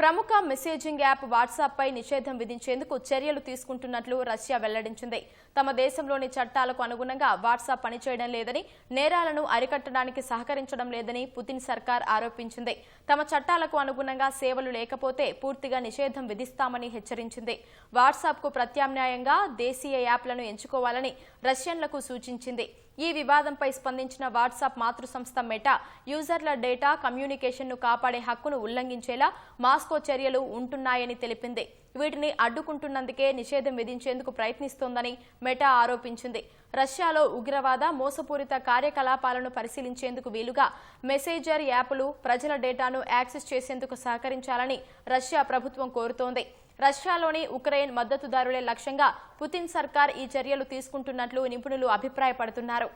ప్రముఖ messaging app WhatsApp పై నిషేధం విధించేందుకు చర్యలు తీసుకుంటున్నట్లు రష్యా వెల్లడించింది. తమ దేశంలోని చట్టాలకు అనుగుణంగా వాట్సాప్ పనిచేయడం లేదని నేరాలను అరికట్టడానికి సహకరించడం లేదని పుతిన్ సర్కార్ ఆరోపించింది. తమ చట్టాలకు అనుగుణంగా సేవలు లేకపోతే పూర్తిగా నిషేధం విధిస్తామని హెచ్చరించింది. వాట్సాప్కు ప్రత్యామ్నాయంగా దేశీయ యాప్లను ఎంచుకోవాలని రష్యన్లకు సూచించింది. ఈ వివాదంపై స్పందించిన వాట్సాప్ మాతృ సంస్థ మెటా యూజర్ల డేటా కమ్యూనికేషన్ను కాపాడే హక్కును ఉల్లంఘించేలా మాస్కో చర్యలు ఉంటున్నాయని తెలిపింది. వీటిని అడ్డుకుంటున్నందుకే నిషేధం విధించేందుకు ప్రయత్నిస్తోందని మెటా ఆరోపించింది. రష్యాలో ఉగ్రవాద మోసపూరిత కార్యకలాపాలను పరిశీలించేందుకు వీలుగా మెసేజర్ యాప్లు ప్రజల డేటాను యాక్సెస్ చేసేందుకు సహకరించాలని రష్యా ప్రభుత్వం కోరుతోంది. రష్యాలోని ఉక్రెయిన్ మద్దతుదారులే లక్ష్యంగా పుతిన్ సర్కార్ ఈ చర్యలు తీసుకుంటున్నట్లు నిపుణులు అభిప్రాయపడుతున్నారు.